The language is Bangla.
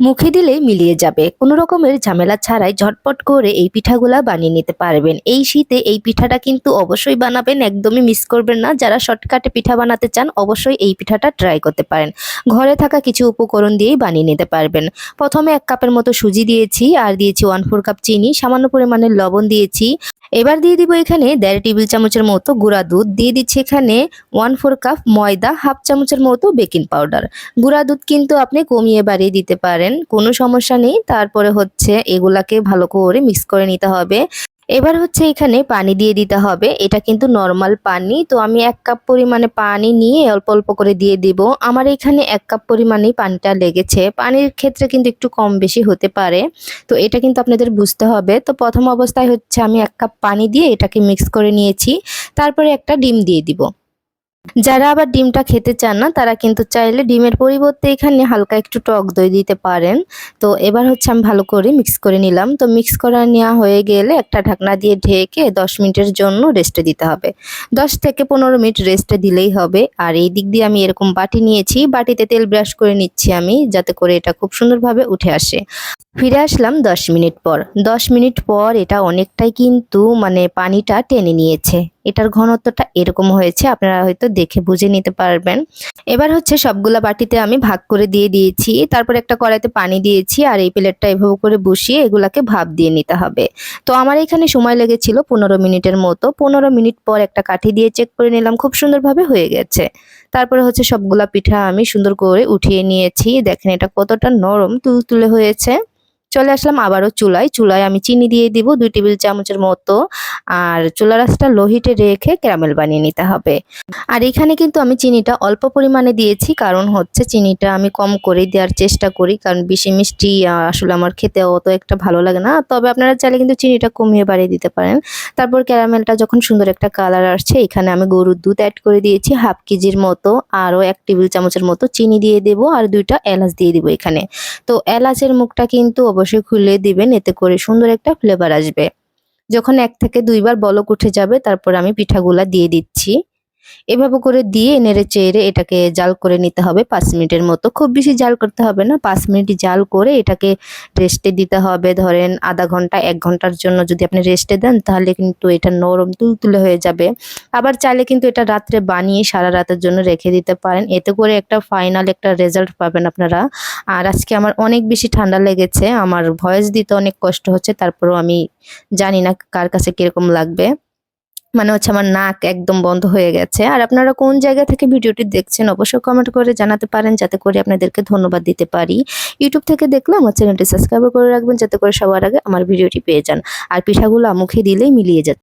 মুখে দিলে মিলিয়ে যাবে। কোনো রকমের ঝামেলা ছাড়াই ঝটপট করে এই পিঠাগুলা বানিয়ে নিতে পারবেন। এই শীতে এই পিঠাটা কিন্তু অবশ্যই বানাবেন, একদমই মিস করবেন না। যারা শর্টকাটে পিঠা বানাতে চান, অবশ্যই এই পিঠাটা ট্রাই করতে পারেন। ঘরে থাকা কিছু উপকরণ দিয়েই বানিয়ে নিতে পারবেন। প্রথমে এক কাপের মতো সুজি দিয়েছি, আর দিয়েছি ওয়ান ফোর কাপ চিনি, সামান্য পরিমাণের লবণ দিয়েছি। এবার দিয়ে দিব এখানে দেড় টেবিল চামচের মতো গুঁড়া দুধ। দিয়ে দিচ্ছি এখানে ওয়ান ফোর কাপ ময়দা হাফ চামচের মতো বেকিং পাউডার গুঁড়া দুধ কিন্তু আপনি কমিয়ে বাড়িয়ে দিতে পারেন, কোনো সমস্যা নেই। তারপরে হচ্ছে এগুলাকে ভালো করে মিক্স করে নিতে হবে। এবার হচ্ছে এখানে পানি দিয়ে দিতে হবে। এটা কিন্তু নর্মাল পানি। তো আমি এক কাপ পরিমাণে পানি নিয়ে অল্প অল্প করে দিয়ে দিব। আমার এখানে এক কাপ পরিমাণেই পানিটা লেগেছে। পানির ক্ষেত্রে কিন্তু একটু কম বেশি হতে পারে। তো এটা কিন্তু আপনাদের বুঝতে হবে। তো প্রথম অবস্থায় হচ্ছে আমি এক কাপ পানি দিয়ে এটাকে মিক্স করে নিয়েছি। তারপরে একটা ডিম দিয়ে দিব। যারা আবার ডিমটা খেতে চান না, তারা কিন্তু চাইলে ডিমের পরিবর্তে এখানে হালকা একটু টক দই দিতে পারেন। তো এবার হচ্ছে আমি ভালো করে মিক্স করে নিলাম। তো মিক্স করা নেওয়া হয়ে গেলে একটা ঢাকনা দিয়ে ঢেকে দশ মিনিটের জন্য রেস্টে দিতে হবে। দশ থেকে পনেরো মিনিট রেস্টে দিলেই হবে। আর এই দিক দিয়ে আমি এরকম বাটি নিয়েছি, বাটিতে তেল ব্রাশ করে নিচ্ছি আমি, যাতে করে এটা খুব সুন্দরভাবে উঠে আসে। ফিরে আসলাম দশ মিনিট পর। দশ মিনিট পর এটা অনেকটাই কিন্তু মানে পানিটা টেনে নিয়েছে। এটার ঘনত্বটা এরকম হয়েছে, আপনারা হয়তো দেখে বুঝে নিতে পারবেন। এবার হচ্ছে সবগুলা বাটিতে আমি ভাগ করে দিয়ে দিয়েছি, তারপর একটা কড়াইতে পানি দিয়েছি আর এই প্লেটটা এভাবে করে বসিয়ে এগুলাকে ভাপ দিয়ে নিতে হবে। তো আমার এখানে সময় লেগেছিল পনেরো মিনিটের মতো, পনেরো মিনিট পর একটা কাঠি দিয়ে চেক করে নিলাম, খুব সুন্দরভাবে হয়ে গেছে। তারপরে হচ্ছে সবগুলা পিঠা আমি সুন্দর করে উঠিয়ে নিয়েছি, দেখেন এটা কতটা নরম, তুলতুলে হয়েছে। চলে আসলাম আবারও চুলায়। চুলায় আমি চিনি দিয়ে দিব দুই টেবিল চামচের মতো। আর চুলা রাসটা লোহিটে রেখে ক্যারামেল বানিয়ে নিতে হবে। আর এখানে কিন্তু আমি চিনিটা অল্প পরিমাণে দিয়েছি, কারণ হচ্ছে চিনিটা আমি কম করে দেওয়ার চেষ্টা করি, কারণ বেশি মিষ্টি আসলে আমার খেতে অত একটা ভালো লাগে না। তবে আপনারা চাইলে কিন্তু চিনিটা কমিয়ে বাড়িয়ে দিতে পারেন। তারপর ক্যারামেলটা যখন সুন্দর একটা কালার আসছে, এখানে আমি গরুর দুধ অ্যাড করে দিয়েছি, হাফ কেজির মতো, আরও এক টেবিল চামচের মতো চিনি দিয়ে দেবো আর দুইটা এলাচ দিয়ে দেবো এখানে। তো এলাচের মুখটা কিন্তু অবশ্যই খুলে দিবেন, এতে করে সুন্দর একটা ফ্লেভার আসবে। যখন এক থেকে দুইবার বলক উঠে যাবে, তারপর আমি পিঠাগুলা দিয়ে দিচ্ছি। এভাবে করে দিয়ে নেড়ে চেড়ে এটাকে জাল করে নিতে হবে পাঁচ মিনিটের মতো। খুব বেশি জাল করতে হবে না, পাঁচ মিনিট জাল করে এটাকে রেস্টে দিতে হবে। ধরেন আধা ঘণ্টা, এক ঘণ্টার জন্য যদি আপনি রেস্টে দেন তাহলে কিন্তু এটা নরম তুলতুলে হয়ে যাবে। আবার চাইলে কিন্তু এটা রাত্রে বানিয়ে সারা রাতের জন্য রেখে দিতে পারেন। এতে করে একটা ফাইনাল একটা রেজাল্ট পাবেন আপনারা। আর আজকে আমার অনেক বেশি ঠান্ডা লেগেছে, আমার ভয়েস দিতে অনেক কষ্ট হচ্ছে, তারপরেও আমি জানি না কার কাছে কীরকম লাগবে। মানে হচ্ছে আমার নাক একদম বন্ধ হয়ে গেছে। আর আপনারা কোন জায়গা থেকে ভিডিওটি দেখছেন অবশ্যই কমেন্ট করে জানাতে পারেন, যাতে করে আপনাদেরকে ধন্যবাদ দিতে পারি। ইউটিউব থেকে দেখলে আমার চ্যানেলটি সাবস্ক্রাইব করে রাখবেন, যাতে করে সবার আগে আমার ভিডিওটি পেয়ে যান। আর পিঠাগুলো মুখে দিলেই মিলিয়ে যাচ্ছে।